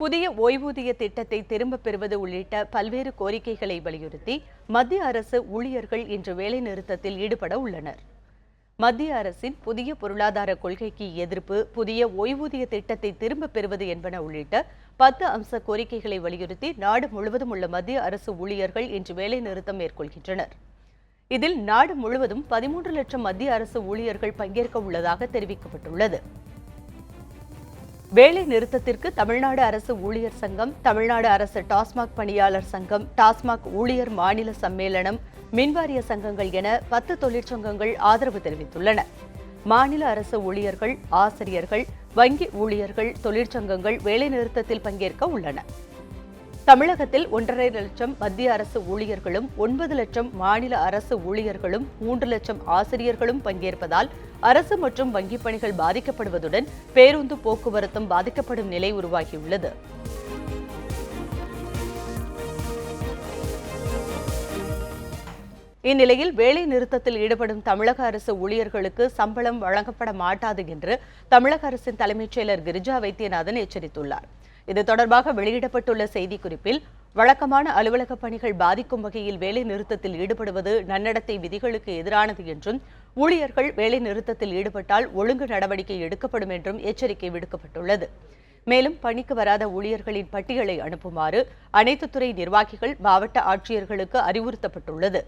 புதிய ஓய்வூதிய திட்டத்தை திரும்பப் பெறுவது உள்ளிட்ட பல்வேறு கோரிக்கைகளை வலியுறுத்தி மத்திய அரசு ஊழியர்கள் இன்று வேலைநிறுத்தத்தில் ஈடுபட உள்ளனர். மத்திய அரசின் புதிய பொருளாதார கொள்கைக்கு எதிர்ப்பு புதிய ஓய்வூதிய திட்டத்தை திரும்பப் பெறுவது என்பன உள்ளிட்ட பத்து அம்ச கோரிக்கைகளை வலியுறுத்தி நாடு முழுவதும் உள்ள மத்திய அரசு ஊழியர்கள் இன்று வேலைநிறுத்தம் மேற்கொள்கின்றனர். இதில் நாடு முழுவதும் பதிமூன்று லட்சம் மத்திய அரசு ஊழியர்கள் பங்கேற்க உள்ளதாக தெரிவிக்கப்பட்டுள்ளது. வேலை நிறுத்தத்திற்கு தமிழ்நாடு அரசு ஊழியர் சங்கம் தமிழ்நாடு அரசு டாஸ்மாக் பணியாளர் சங்கம் டாஸ்மாக் ஊழியர் மாநில சம்மேளனம் மின்வாரிய சங்கங்கள் என பத்து தொழிற்சங்கங்கள் ஆதரவு தெரிவித்துள்ளன. மாநில அரசு ஊழியர்கள் ஆசிரியர்கள் வங்கி ஊழியர்கள் தொழிற்சங்கங்கள் வேலைநிறுத்தத்தில் பங்கேற்க உள்ளன. தமிழகத்தில் ஒன்றரை லட்சம் மத்திய அரசு ஊழியர்களும் ஒன்பது லட்சம் மாநில அரசு ஊழியர்களும் மூன்று லட்சம் ஆசிரியர்களும் பங்கேற்பதால் அரசு மற்றும் வங்கிப் பணிகள் பாதிக்கப்படுவதுடன் பேருந்து போக்குவரத்தும் பாதிக்கப்படும் நிலை உருவாகியுள்ளது. இந்நிலையில் வேலை நிறுத்தத்தில் ஈடுபடும் தமிழக அரசு ஊழியர்களுக்கு சம்பளம் வழங்கப்பட மாட்டாது என்று தமிழக அரசின் தலைமைச் செயலர் கிரிஜா வைத்தியநாதன் எச்சரித்துள்ளார். இது தொடர்பாக வெளியிடப்பட்டுள்ள செய்திக்குறிப்பில் வழக்கமான அலுவலக பணிகள் பாதிக்கும் வகையில் வேலை நிறுத்தத்தில் ஈடுபடுவது நன்னடத்தை விதிகளுக்கு எதிரானது என்றும் ஊழியர்கள் வேலை நிறுத்தத்தில் ஈடுபட்டால் ஒழுங்கு நடவடிக்கை எடுக்கப்படும் என்றும் எச்சரிக்கை விடுக்கப்பட்டுள்ளது. மேலும் பணிக்கு வராத ஊழியர்களின் பட்டியலை அனுப்புமாறு அனைத்து துறை நிர்வாகிகள் மாவட்ட ஆட்சியர்களுக்கு அறிவுறுத்தப்பட்டுள்ளது.